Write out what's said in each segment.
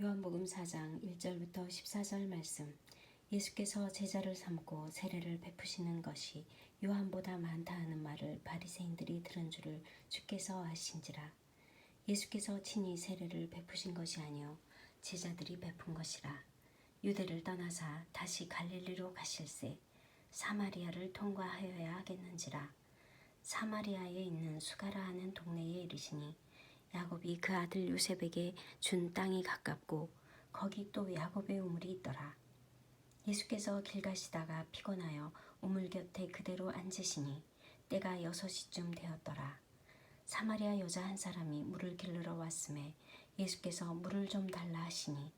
요한복음 4장 1절부터 14절 말씀. 예수께서 제자를 삼고 세례를 베푸시는 것이 요한보다 많다 하는 말을 바리새인들이 들은 줄을 주께서 아신지라. 예수께서 친히 세례를 베푸신 것이 아니요 제자들이 베푼 것이라. 유대를 떠나사 다시 갈릴리로 가실새 사마리아를 통과하여야 하겠는지라. 사마리아에 있는 수가라 하는 동네에 이르시니 야곱이 그 아들 요셉에게 준 땅이 가깝고 거기 또 야곱의 우물이 있더라. 예수께서 길 가시다가 피곤하여 우물 곁에 그대로 앉으시니 때가 여섯 시쯤 되었더라. 사마리아 여자 한 사람이 물을 길르러 왔음에 예수께서 물을 좀 달라 하시니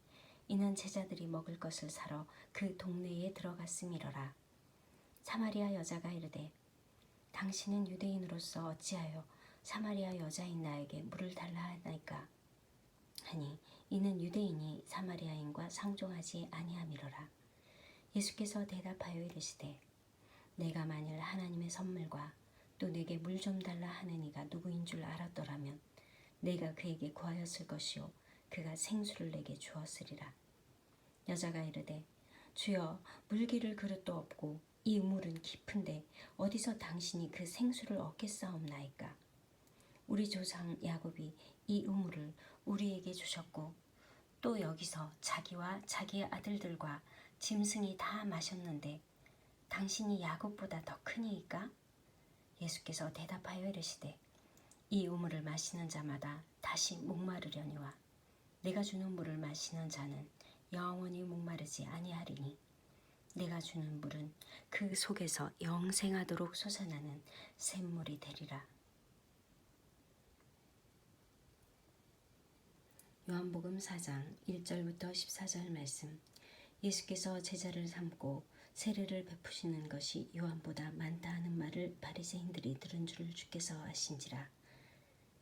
이는 제자들이 먹을 것을 사러 그 동네에 들어갔음이러라. 사마리아 여자가 이르되 당신은 유대인으로서 어찌하여 사마리아 여자인 나에게 물을 달라 하나이까? 하니 이는 유대인이 사마리아인과 상종하지 아니함이로라. 예수께서 대답하여 이르시되 내가 만일 하나님의 선물과 또 내게 물 좀 달라 하는 이가 누구인 줄 알았더라면 내가 그에게 구하였을 것이요 그가 생수를 내게 주었으리라. 여자가 이르되 주여 물기를 그릇도 없고 이 우물은 깊은데 어디서 당신이 그 생수를 얻겠사옵나이까 우리 조상 야곱이 이 우물을 우리에게 주셨고 또 여기서 자기와 자기의 아들들과 짐승이 다 마셨는데 당신이 야곱보다 더 크니이까? 예수께서 대답하여 이르시되 이 우물을 마시는 자마다 다시 목마르려니와 내가 주는 물을 마시는 자는 영원히 목마르지 아니하리니 내가 주는 물은 그 속에서 영생하도록 솟아나는 샘물이 되리라. 요한복음 4장 1절부터 14절 말씀. 예수께서 제자를 삼고 세례를 베푸시는 것이 요한보다 많다 하는 말을 바리새인들이 들은 줄을 주께서 아신지라.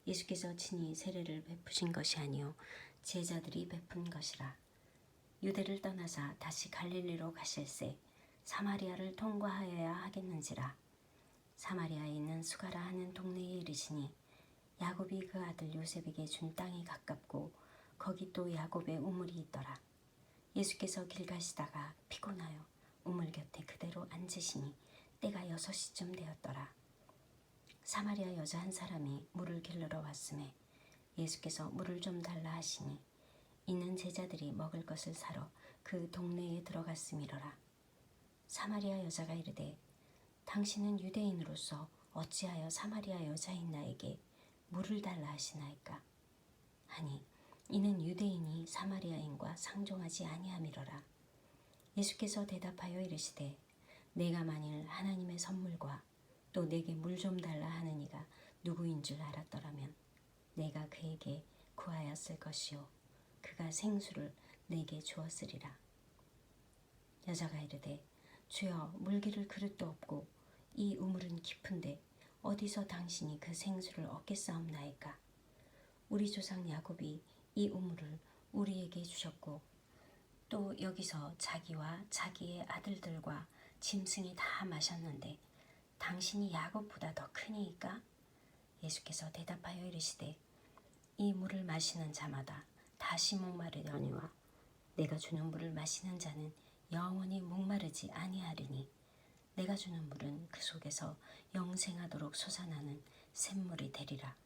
예수께서 친히 세례를 베푸신 것이 아니요 제자들이 베푼 것이라. 유대를 떠나사 다시 갈릴리로 가실새 사마리아를 통과하여야 하겠는지라. 사마리아에 있는 수가라 하는 동네에 이르시니 야곱이 그 아들 요셉에게 준 땅이 가깝고 거기 또 야곱의 우물이 있더라. 예수께서 길 가시다가 피곤하여 우물 곁에 그대로 앉으시니 때가 여섯 시쯤 되었더라. 사마리아 여자 한 사람이 물을 길르러 왔음에 예수께서 물을 좀 달라 하시니 이는 제자들이 먹을 것을 사러 그 동네에 들어갔음이로라. 사마리아 여자가 이르되 당신은 유대인으로서 어찌하여 사마리아 여자인 나에게 물을 달라 하시나이까 하니 이는 유대인이 사마리아인과 상종하지 아니함이로라. 예수께서 대답하여 이르시되 내가 만일 하나님의 선물과 또 내게 물 좀 달라 하는 이가 누구인 줄 알았더라면 내가 그에게 구하였을 것이요 그가 생수를 내게 주었으리라. 여자가 이르되 주여 물기를 그릇도 없고 이 우물은 깊은데 어디서 당신이 그 생수를 얻겠사옵나이까 우리 조상 야곱이 이 우물을 우리에게 주셨고 또 여기서 자기와 자기의 아들들과 짐승이 다 마셨는데 당신이 야곱보다 더 크니이까 예수께서 대답하여 이르시되 이 물을 마시는 자마다 다시 목마르려니와 내가 주는 물을 마시는 자는 영원히 목마르지 아니하리니 내가 주는 물은 그 속에서 영생하도록 솟아나는 샘물이 되리라.